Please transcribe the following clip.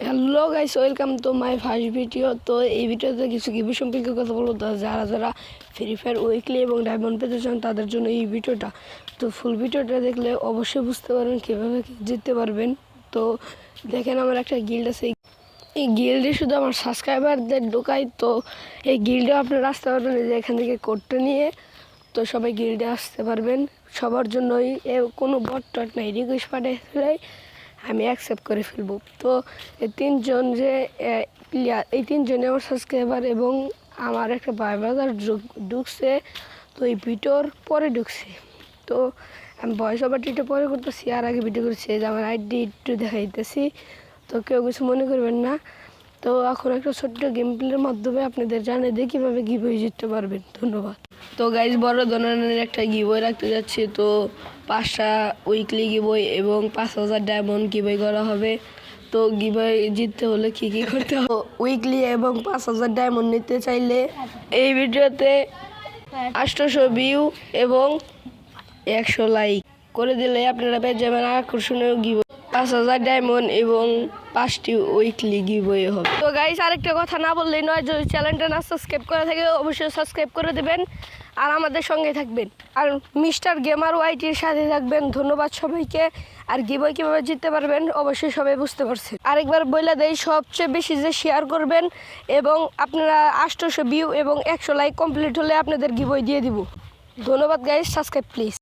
Hello guys welcome to my first video তো এই ভিডিওতে কিছু গিভি সম্পর্কে কথা বলব। তো যারা যারা ফ্রি ফায়ার উইকলি এবং ডায়মন্ড পেতে চান, তাদের জন্য এই ভিডিওটা তো ফুল ভিডিওটা দেখলে অবশ্যই বুঝতে পারবেন কীভাবে জিততে পারবেন। তো দেখেন আমার একটা গিল্ড আছে। এই গিল্ডে শুধু আমার সাবস্ক্রাইবারদের ঢোকাই। তো এই গিল্ডে আপনারা আসতে পারবেন যে এখান থেকে কোডটা নিয়ে। তো সবাই গিল্ডে আসতে পারবেন। সবার জন্যই কোনো বট টট নাই রিকোয়েস্ট পাঠাই আমি অ্যাকসেপ্ট করে ফেলব। তো এই তিনজন যে প্লেয়ার এই তিনজনে আমার সাবস্ক্রাইবার এবং আমার একটা বায়োবাজার ঢুকছে, তো এই ভিডিওর পরে ঢুকছে। তো আমি ভয়েস ওভার টিটা পরে করতেছি, আর আগে ভিডিও করছি যে আমার আইডি একটু দেখাইতেছি। তো কেউ কিছু মনে করবেন না। তো এখন একটা ছোট্ট গেম প্লের মাধ্যমে আপনাদের জানিয়ে দিয়ে কীভাবে গিবই জিততে পারবেন। ধন্যবাদ। তো গাইজ বড় ধরনের একটা গিবই রাখতে যাচ্ছি। তো পাঁচটা উইকলি গিবই এবং পাঁচ হাজার ডায়মন্ড গিবই করা হবে। তো গিবই জিততে হলে কী কী করতে হবে? উইকলি এবং পাঁচ হাজার ডায়মন্ড নিতে চাইলে এই ভিডিওতে আটশোশো ভিউ এবং একশো লাইক করে দিলে আপনারা পেয়ে যাবেন। আকর্ষণীয় গিভ পাঁচ হাজার ডায়মন্ড এবং পাঁচটি উইকলি গিভওয়ে হবে। তো গাইস আরেকটা কথা না বললেই নয়, যদি চ্যানেলটা না সাবস্ক্রাইব করে থাকে, অবশ্যই সাবস্ক্রাইব করে দেবেন আর আমাদের সঙ্গে থাকবেন। আর মিস্টার গেমার ওয়াইটির সাথে থাকবেন। ধন্যবাদ সবাইকে। আর গিবই কীভাবে জিততে পারবেন, অবশ্যই সবাই বুঝতে পারছেন। আরেকবার বলে দেয় সবচেয়ে বেশি যে শেয়ার করবেন এবং আপনারা আটশোশো ভিউ এবং একশো লাইক কমপ্লিট হলে আপনাদের গিবই দিয়ে দিব। ধন্যবাদ গাইস সাবস্ক্রাইব প্লিজ